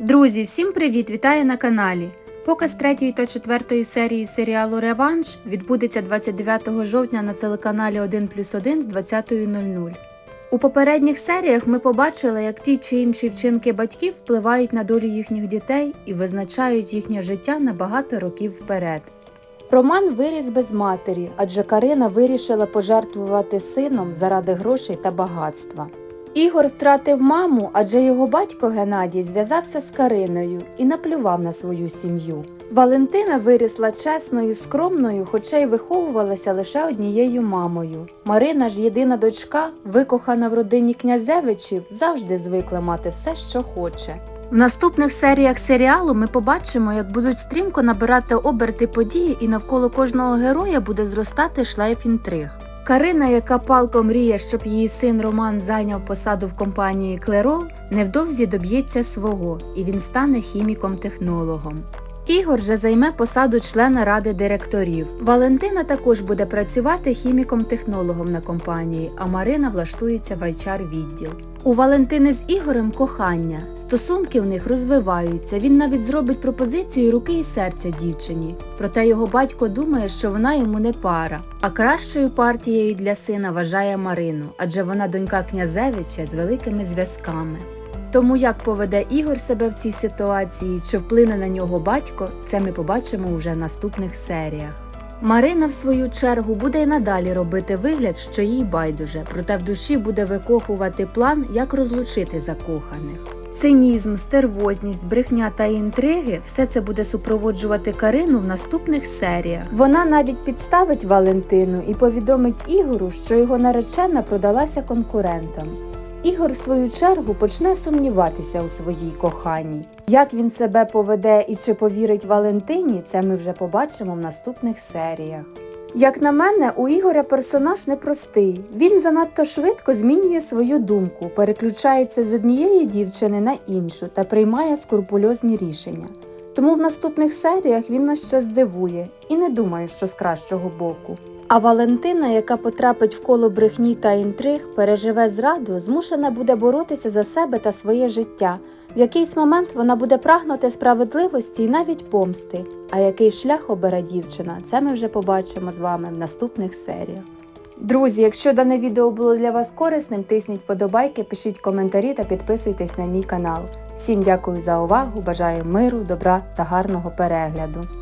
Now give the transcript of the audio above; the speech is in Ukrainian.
Друзі, всім привіт! Вітаю на каналі. Показ третьої та четвертої серії серіалу Реванш відбудеться 29 жовтня на телеканалі 1 плюс 1 з 20.00. У попередніх серіях ми побачили, як ті чи інші вчинки батьків впливають на долю їхніх дітей і визначають їхнє життя на багато років вперед. Роман виріс без матері, адже Карина вирішила пожертвувати сином заради грошей та багатства. Ігор втратив маму, адже його батько Геннадій зв'язався з Кариною і наплював на свою сім'ю. Валентина вирісла чесною, скромною, хоча й виховувалася лише однією мамою. Марина ж єдина дочка, викохана в родині князевичів, завжди звикла мати все, що хоче. В наступних серіях серіалу ми побачимо, як будуть стрімко набирати оберти події, і навколо кожного героя буде зростати шлейф інтриг. Карина, яка палко мріє, щоб її син Роман зайняв посаду в компанії Клерол, невдовзі доб'ється свого, і він стане хіміком-технологом. Ігор же займе посаду члена ради директорів. Валентина також буде працювати хіміком-технологом на компанії, а Марина влаштується в HR відділ. У Валентини з Ігорем кохання. Стосунки в них розвиваються. Він навіть зробить пропозицію руки і серця дівчині. Проте його батько думає, що вона йому не пара. А кращою партією для сина вважає Марину, адже вона донька князевича з великими зв'язками. Тому як поведе Ігор себе в цій ситуації, чи вплине на нього батько, це ми побачимо уже в наступних серіях. Марина, в свою чергу, буде й надалі робити вигляд, що їй байдуже, проте в душі буде викохувати план, як розлучити закоханих. Цинізм, стервозність, брехня та інтриги все це буде супроводжувати Карину в наступних серіях. Вона навіть підставить Валентину і повідомить Ігору, що його наречена продалася конкурентам. Ігор, в свою чергу, почне сумніватися у своїй коханій. Як він себе поведе і чи повірить Валентині, це ми вже побачимо в наступних серіях. Як на мене, у Ігоря персонаж непростий. Він занадто швидко змінює свою думку, переключається з однієї дівчини на іншу та приймає скрупульозні рішення. Тому в наступних серіях він нас ще здивує і не думає, що з кращого боку. А Валентина, яка потрапить в коло брехні та інтриг, переживе зраду, змушена буде боротися за себе та своє життя. В якийсь момент вона буде прагнути справедливості і навіть помсти. А який шлях обере дівчина, це ми вже побачимо з вами в наступних серіях. Друзі, якщо дане відео було для вас корисним, тисніть вподобайки, пишіть коментарі та підписуйтесь на мій канал. Всім дякую за увагу, бажаю миру, добра та гарного перегляду.